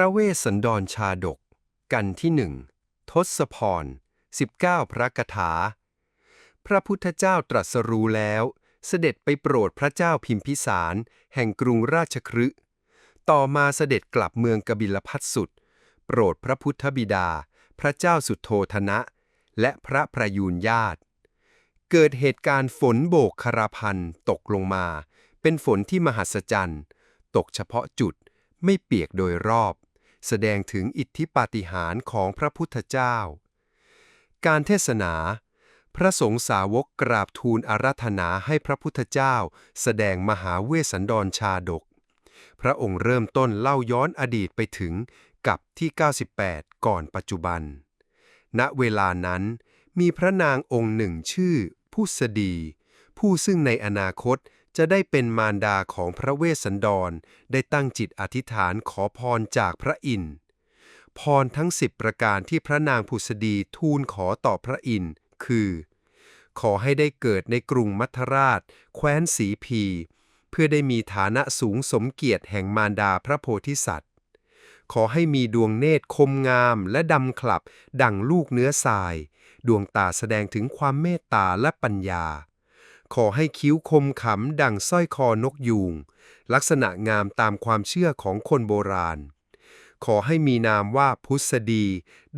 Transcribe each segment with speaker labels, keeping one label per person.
Speaker 1: ระเวสสันดรชาดก กันที่หนึ่งทศพร 19 พระกถา พระพุทธเจ้าตรัสรู้แล้ว เสด็จไปโปรดพระเจ้าพิมพิสาร แห่งกรุงราชคฤห์ต่อมาเสด็จกลับเมืองกบิลพัทสุด โปรดพระพุทธบิดา พระเจ้าสุโธธนะ และพระประยูนญาติ เกิดเหตุการณ์ฝนโบกคราพันตกลงมา เป็นฝนที่มหัศจรรย์ ตกเฉพาะจุดไม่เปียกโดยรอบ แสดงถึงอิทธิปาฏิหาริย์ของพระพุทธเจ้า การเทศนา พระสงฆ์สาวกกราบทูลอาราธนาให้พระพุทธเจ้า แสดงมหาเวสสันดรชาดก พระองค์เริ่มต้นเล่าย้อนอดีตไปถึงกับที่ 98 ก่อนปัจจุบัน ณ เวลานั้น มีพระนางองค์หนึ่งชื่อพุสดี ผู้ซึ่งในอนาคต จะได้เป็นมารดาของพระเวสสันดร ได้ตั้งจิตอธิษฐานขอพรจากพระอินทร์พรทั้งสิบประการที่พระนางพุสดีทูลขอต่อพระอินทร์คือ ขอให้ได้เกิดในกรุงมัทราช แคว้นสีพี เพื่อได้มีฐานะสูงสมเกียรติแห่งมารดาพระโพธิสัตว์ ขอให้มีดวงเนตรคมงามและดำขลับ ดั่งลูกเนื้อทราย ดวงตาแสดงถึงความเมตตาและปัญญา ขอให้คิ้วคมขำดั่งสร้อยคอนกยูง ลักษณะงามตามความเชื่อของคนโบราณ ขอให้มีนามว่าพุทธดี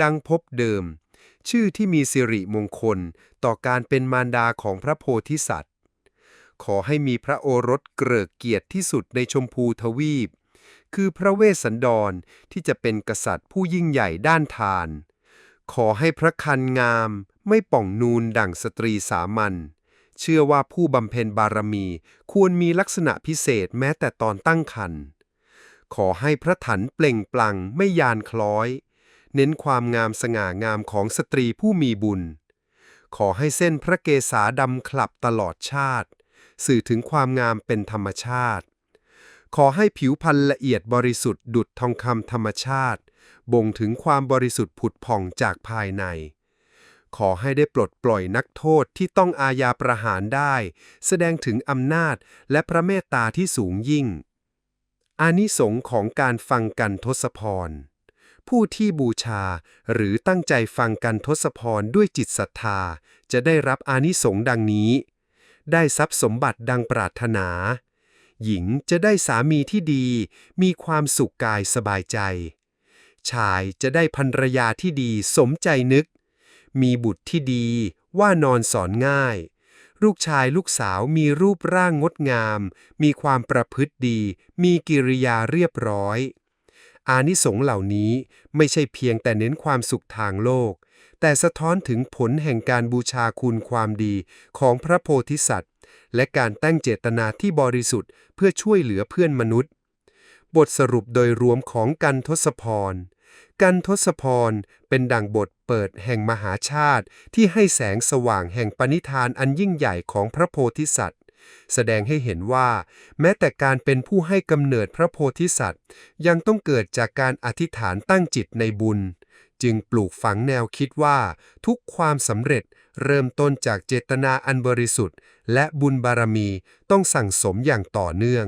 Speaker 1: ดังพบเดิม ชื่อที่มีสิริมงคลต่อการเป็นมารดาของพระโพธิสัตว์ ขอให้มีพระโอรสเกริกเกียรติที่สุดในชมพูทวีป คือพระเวสสันดรที่จะเป็นกษัตริย์ผู้ยิ่งใหญ่ด้านทาน ขอให้พระคันงามไม่ป่องนูนดั่งสตรีสามัญ เชื่อว่าผู้บำเพ็ญบารมีควรมีลักษณะพิเศษแม้แต่ตอนตั้งครรภ์ขอให้พระถันเปล่งปลั่งไม่ยานคล้อย เน้นความงามสง่างามของสตรีผู้มีบุญ ขอให้เส้นพระเกศาดำคลับตลอดชาติ สื่อถึงความงามเป็นธรรมชาติ ขอให้ผิวพรรณละเอียดบริสุทธิ์ดุจทองคำธรรมชาติ บ่งถึงความบริสุทธิ์ผุดผ่องจากภายใน ขอให้ได้ปลดปล่อยนักโทษที่ต้องอาญาประหารได้ แสดงถึงอำนาจและพระเมตตาที่สูงยิ่ง อานิสงส์ของการฟังกันทศพร ผู้ที่บูชาหรือตั้งใจฟังกันทศพรด้วยจิตศรัทธา จะได้รับอานิสงส์ดังนี้ ได้ทรัพย์สมบัติดังปรารถนา หญิงจะได้สามีที่ดี มีความสุขกายสบายใจ ชายจะได้ภรรยาที่ดีสมใจนึก มีบุตรที่ดี ว่านอนสอนง่าย ลูกชายลูกสาวมีรูปร่างงดงาม มีความประพฤติดี มีกิริยาเรียบร้อย อานิสงส์เหล่านี้ไม่ใช่เพียงแต่เน้นความสุขทางโลก แต่สะท้อนถึงผลแห่งการบูชาคุณความดีของพระโพธิสัตว์ และการตั้งเจตนาที่บริสุทธิ์เพื่อช่วยเหลือเพื่อนมนุษย์ บทสรุปโดยรวมของกันทศพร กันทศพร เป็นดังบทเปิดแห่งมหาชาติที่ให้แสงสว่างแห่งปณิธานอันยิ่งใหญ่ของพระโพธิสัตว์ แสดงให้เห็นว่า แม้แต่การเป็นผู้ให้กำเนิดพระโพธิสัตว์ ยังต้องเกิดจากการอธิษฐานตั้งจิตในบุญ จึงปลูกฝังแนวคิดว่า ทุกความสำเร็จเริ่มต้นจากเจตนาอันบริสุทธิ์ และบุญบารมีต้องสั่งสมอย่างต่อเนื่อง